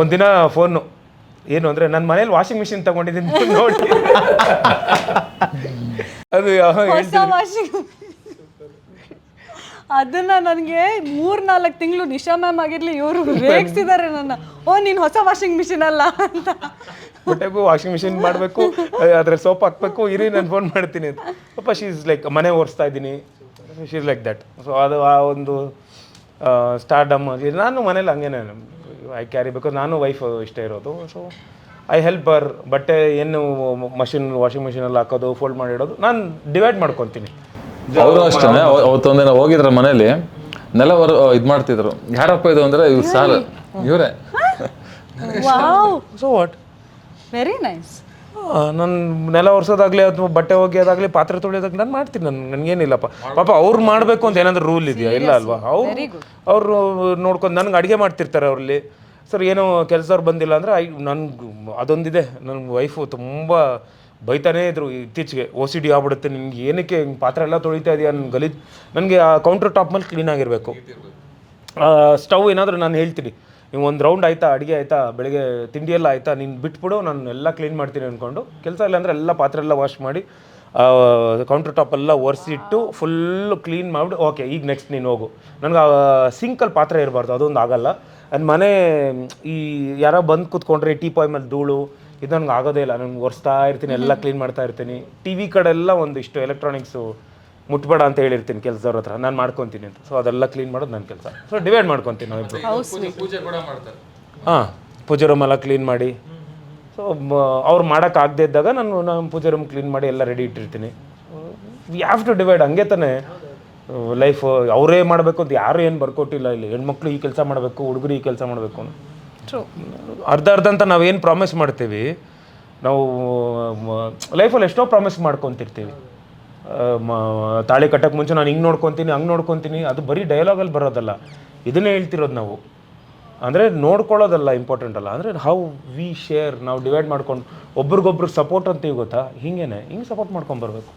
ಒಂದಿನ ಫೋನು. ಏನು ಅಂದರೆ ನನ್ನ ಮನೇಲಿ ವಾಷಿಂಗ್ ಮಿಷಿನ್ ತಗೊಂಡಿದ್ದೀನಿ ನೋಡಿ. ಅದು ಯಾವ ವಾಷಿಂಗ್ ಅದನ್ನ ನನಗೆ ಮೂರ್ ನಾಲ್ಕು ತಿಂಗಳು ನಿಶಾ ಮ್ಯಾಮ್ ಆಗಿರ್ಲಿ ಇವರು ರೇಗಿಸಿದ್ದಾರೆ ನನ್ನ. ಓ ನೀನ್ ಹೊಸ ವಾಷಿಂಗ್ ಮಿಷಿನ್ ಅಲ್ಲ ಅಂತ. ವಾಷಿಂಗ್ ಮಿಷಿನ್ ಮಾಡಬೇಕು ಅದ್ರ ಸೋಪ್ ಹಾಕ್ಬೇಕು ಇರಿ ನಾನು ಫೋನ್ ಮಾಡ್ತೀನಿ ಅಂತ. ಪಾಪ ಶೀ ಇಸ್ ಲೈಕ್ ಮನೆ ಒರೆಸ್ತಾ ಇದ್ದೀನಿ. She is like that so ಅದು ಆ ಒಂದು ಸ್ಟಾರ್ಡಮ್ ನಾನು ಮನೇಲಿ ಹಂಗೇನೆ. ಐ ಕ್ಯಾರಿ ಬಿಕಾಸ್ ನಾನು ವೈಫ್ ಇಷ್ಟೇ ಇರೋದು. ಸೊ ಐ ಹೆಲ್ಪ್ ಬರ್ ಬಟ್ಟೆ ಏನು ಮಷಿನ್ ವಾಷಿಂಗ್ ಮಿಷಿನಲ್ಲಿ ಹಾಕೋದು ಫೋಲ್ಡ್ ಮಾಡಿಡೋದು ನಾನು ಡಿವೈಡ್ ಮಾಡ್ಕೊತೀನಿ. ಅವರು ಅಷ್ಟೇ ಅವತ್ತೊಂದಿನ ಹೋಗಿದ್ರ ಮನೇಲಿ ನೆಲ ಅವರು ಇದು ಮಾಡ್ತಿದ್ರು. ಯಾರಪ್ಪ ಇದು ಅಂದ್ರೆ ಇವ್ರು ಸಾಲ ಇವರೇ. ಸೊ ವಾಟ್ ವೆರಿ ನೈಸ್ ನಾನು ನೆಲ ಒರೆಸೋದಾಗ್ಲಿ ಅಥವಾ ಬಟ್ಟೆ ಒಗೆಯೋದಾಗ್ಲಿ ಪಾತ್ರೆ ತೊಳೆಯೋದಾಗ್ಲಿ ನಾನು ಮಾಡ್ತೀನಿ ನಾನು ನನಗೇನಿಲ್ಲಪ್ಪ. ಪಾಪ ಅವ್ರು ಮಾಡಬೇಕು ಅಂತ ಏನಾದರೂ ರೂಲ್ ಇದೆಯಾ? ಇಲ್ಲ ಅಲ್ವಾ? ಅವ್ರು ಅವರು ನೋಡ್ಕೊಂಡು ನನಗೆ ಅಡುಗೆ ಮಾಡ್ತಿರ್ತಾರೆ ಅವ್ರಲ್ಲಿ. ಸರ್ ಏನೋ ಕೆಲಸದವ್ರು ಬಂದಿಲ್ಲ ಅಂದರೆ ಐ ನನ್ಗೆ ಅದೊಂದಿದೆ. ನನ್ನ ವೈಫು ತುಂಬ ಬೈತಾನೇ ಇದ್ರು ಇತ್ತೀಚೆಗೆ. ಓ ಸಿ ಡಿ ಆಗ್ಬಿಡುತ್ತೆ ನಿಮ್ಗೆ ಏನಕ್ಕೆ ಹಿಂಗ್ ಪಾತ್ರೆ ಎಲ್ಲ ತೊಳಿತಾ ಇದೆಯಾ? ನನ್ನ ಗಲೀಜು ನನಗೆ ಆ ಕೌಂಟರ್ ಟಾಪ್ ಮೇಲೆ ಕ್ಲೀನ್ ಆಗಿರಬೇಕು. ಸ್ಟವ್ ಏನಾದರೂ ನಾನು ಹೇಳ್ತೀನಿ. ನೀವು ಒಂದು ರೌಂಡ್ ಆಯ್ತಾ ಅಡುಗೆ ಆಯ್ತಾ ಬೆಳಗ್ಗೆ ತಿಂಡಿ ಎಲ್ಲ ಆಯ್ತಾ ನೀನು ಬಿಟ್ಬಿಡು ನಾನು ಎಲ್ಲ ಕ್ಲೀನ್ ಮಾಡ್ತೀನಿ ಅಂದ್ಕೊಂಡು ಕೆಲಸ ಇಲ್ಲ ಅಂದರೆ ಎಲ್ಲ ಪಾತ್ರೆ ಎಲ್ಲ ವಾಶ್ ಮಾಡಿ ಕೌಂಟರ್ ಟಾಪ್ ಎಲ್ಲ ಒರೆಸಿಟ್ಟು ಫುಲ್ಲು ಕ್ಲೀನ್ ಮಾಡಿಬಿಟ್ಟು ಓಕೆ ಈಗ ನೆಕ್ಸ್ಟ್ ನೀನು ಹೋಗು. ನನಗೆ ಸಿಂಕಲ್ಲಿ ಪಾತ್ರೆ ಇರಬಾರ್ದು ಅದೊಂದು ಆಗಲ್ಲ. ನನ್ನ ಮನೆ ಈ ಯಾರೋ ಬಂದು ಕೂತ್ಕೊಂಡ್ರೆ ಟೀ ಪಾಯ್ ಮೇಲೆ ಧೂಳು ಇದು ನನಗೆ ಆಗೋದೇ ಇಲ್ಲ ನನಗೆ ಒರೆಸ್ತಾ ಇರ್ತೀನಿ ಎಲ್ಲ ಕ್ಲೀನ್ ಮಾಡ್ತಾ ಇರ್ತೀನಿ. ಟಿ ವಿ ಕಡೆಲ್ಲ ಒಂದಿಷ್ಟು ಎಲೆಕ್ಟ್ರಾನಿಕ್ಸು ಮುಟ್ಬೇಡ ಅಂತ ಹೇಳಿರ್ತೀನಿ ಕೆಲಸದವ್ರ ಹತ್ರ. ನಾನು ಮಾಡ್ಕೊತೀನಿ ಅಂತ. ಸೊ ಅದೆಲ್ಲ ಕ್ಲೀನ್ ಮಾಡೋದು ನನ್ನ ಕೆಲಸ. ಸೊ ಡಿವೈಡ್ ಮಾಡ್ಕೊತೀನಿ ನಾವು ಇಬ್ಬರು ಕೂಡ ಮಾಡ್ತಾರೆ. ಹಾಂ ಪೂಜೆ ರೂಮ್ ಎಲ್ಲ ಕ್ಲೀನ್ ಮಾಡಿ. ಸೊ ಅವ್ರು ಮಾಡೋಕ್ಕಾಗದೇ ಇದ್ದಾಗ ನಾನು ನಾನು ಪೂಜೆ ರೂಮ್ ಕ್ಲೀನ್ ಮಾಡಿ ಎಲ್ಲ ರೆಡಿ ಇಟ್ಟಿರ್ತೀನಿ. ವಿ ಹ್ಯಾವ್ ಟು ಡಿವೈಡ್ ಹಂಗೆ ತಾನೇ. ಲೈಫ್ ಅವರೇ ಮಾಡಬೇಕು ಅಂತ ಯಾರು ಏನು ಬರ್ಕೊಟ್ಟಿಲ್ಲ ಇಲ್ಲಿ. ಹೆಣ್ಮಕ್ಳು ಈ ಕೆಲಸ ಮಾಡಬೇಕು ಹುಡುಗರು ಈ ಕೆಲಸ ಮಾಡಬೇಕು ಅಂತ. ಅರ್ಧ ಅರ್ಧ ಅಂತ ನಾವೇನು ಪ್ರಾಮಿಸ್ ಮಾಡ್ತೀವಿ ನಾವು ಲೈಫಲ್ಲಿ ಎಷ್ಟೋ ಪ್ರಾಮಿಸ್ ಮಾಡ್ಕೊತಿರ್ತೀವಿ. ತಾಳಿ ಕಟ್ಟಕ್ಕೆ ಮುಂಚೆ ನಾನು ಹಿಂಗೆ ನೋಡ್ಕೊತೀನಿ, ಹಂಗೆ ನೋಡ್ಕೊತೀನಿ, ಅದು ಬರೀ ಡೈಲಾಗಲ್ಲಿ ಬರೋದಲ್ಲ. ಇದನ್ನೇ ಹೇಳ್ತಿರೋದು ನಾವು. ಅಂದರೆ ನೋಡ್ಕೊಳ್ಳೋದಲ್ಲ ಇಂಪಾರ್ಟೆಂಟ್ ಅಲ್ಲ. ಅಂದರೆ ಹೌ ವಿ ಶೇರ್ ನಾವು ಡಿವೈಡ್ ಮಾಡ್ಕೊಂಡು, ಒಬ್ರಿಗೊಬ್ರಿಗೆ ಸಪೋರ್ಟ್ ಅಂತೀವಿ ಗೊತ್ತಾ? ಹಿಂಗೇನೆ. ಹಿಂಗೆ ಸಪೋರ್ಟ್ ಮಾಡ್ಕೊಂಡು ಬರಬೇಕು.